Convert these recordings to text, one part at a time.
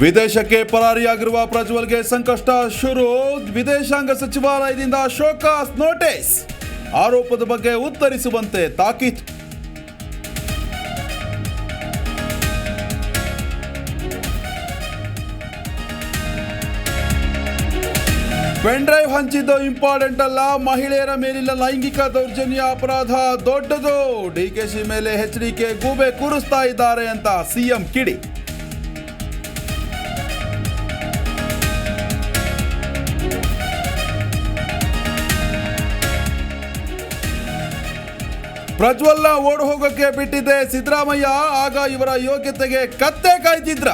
ವಿದೇಶಕ್ಕೆ ಪರಾರಿಯಾಗಿರುವ ಪ್ರಜ್ವಲ್ಗೆ ಸಂಕಷ್ಟ ಶುರು, ವಿದೇಶಾಂಗ ಸಚಿವಾಲಯದಿಂದ ಶೋಕಾಸ್ ನೋಟಿಸ್. ಆರೋಪದ ಬಗ್ಗೆ ಉತ್ತರಿಸುವಂತೆ ತಾಕೀತು. ಪೆನ್ ಡ್ರೈವ್ ಹಂಚಿದ್ದು ಇಂಪಾರ್ಟೆಂಟ್ ಅಲ್ಲ, ಮಹಿಳೆಯರ ಮೇಲಿನ ಲೈಂಗಿಕ ದೌರ್ಜನ್ಯ ಅಪರಾಧ ದೊಡ್ಡದು. ಡಿಕೆಶಿ ಮೇಲೆ ಎಚ್ಡಿಕೆ ಗೂಬೆ ಕೂರಿಸ್ತಾ ಇದ್ದಾರೆ ಅಂತ ಸಿಎಂ ಕಿಡಿ. ಪ್ರಜ್ವಲ್ನ ಓಡ್ ಹೋಗೋಕೆ ಬಿಟ್ಟಿದ್ದೆ ಸಿದ್ದರಾಮಯ್ಯ, ಆಗ ಇವರ ಯೋಗ್ಯತೆಗೆ ಕತ್ತೆ ಕಾಯ್ತಿದ್ರ.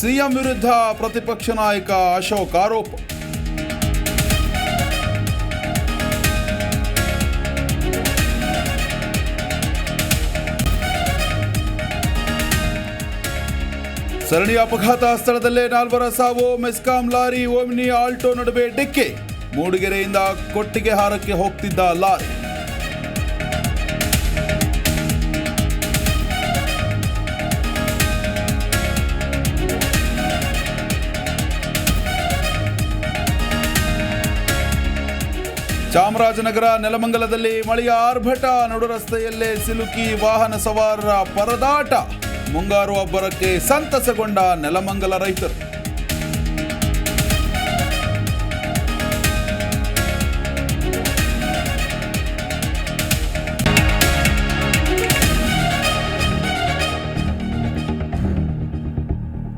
ಸಿಎಂ ವಿರುದ್ಧ ಪ್ರತಿಪಕ್ಷ ನಾಯಕ ಅಶೋಕ್ ಆರೋಪ. ಸರಣಿ ಅಪಘಾತ ಸ್ಥಳದಲ್ಲೇ ನಾಲ್ವರ ಸಾವು. ಮೆಸ್ಕಾಂ ಲಾರಿ ಓಮ್ನಿ ಆಲ್ಟೋ ನಡುವೆ ಡಿಕ್ಕಿ. ಮೂಡಿಗೆರೆಯಿಂದ ಕೊಟ್ಟಿಗೆ ಹಾರಕ್ಕೆ ಹೋಗ್ತಿದ್ದ ಲಾರಿ. ಚಾಮರಾಜನಗರ ನೆಲಮಂಗಲದಲ್ಲಿ ಮಳೆಯ ಆರ್ಭಟ, ನಡು ರಸ್ತೆಯಲ್ಲೇ ಸಿಲುಕಿ ವಾಹನ ಸವಾರರ ಪರದಾಟ. ಮುಂಗಾರು ಅಬ್ಬರಕ್ಕೆ ಸಂತಸಗೊಂಡ ನೆಲಮಂಗಲ ರೈತರು.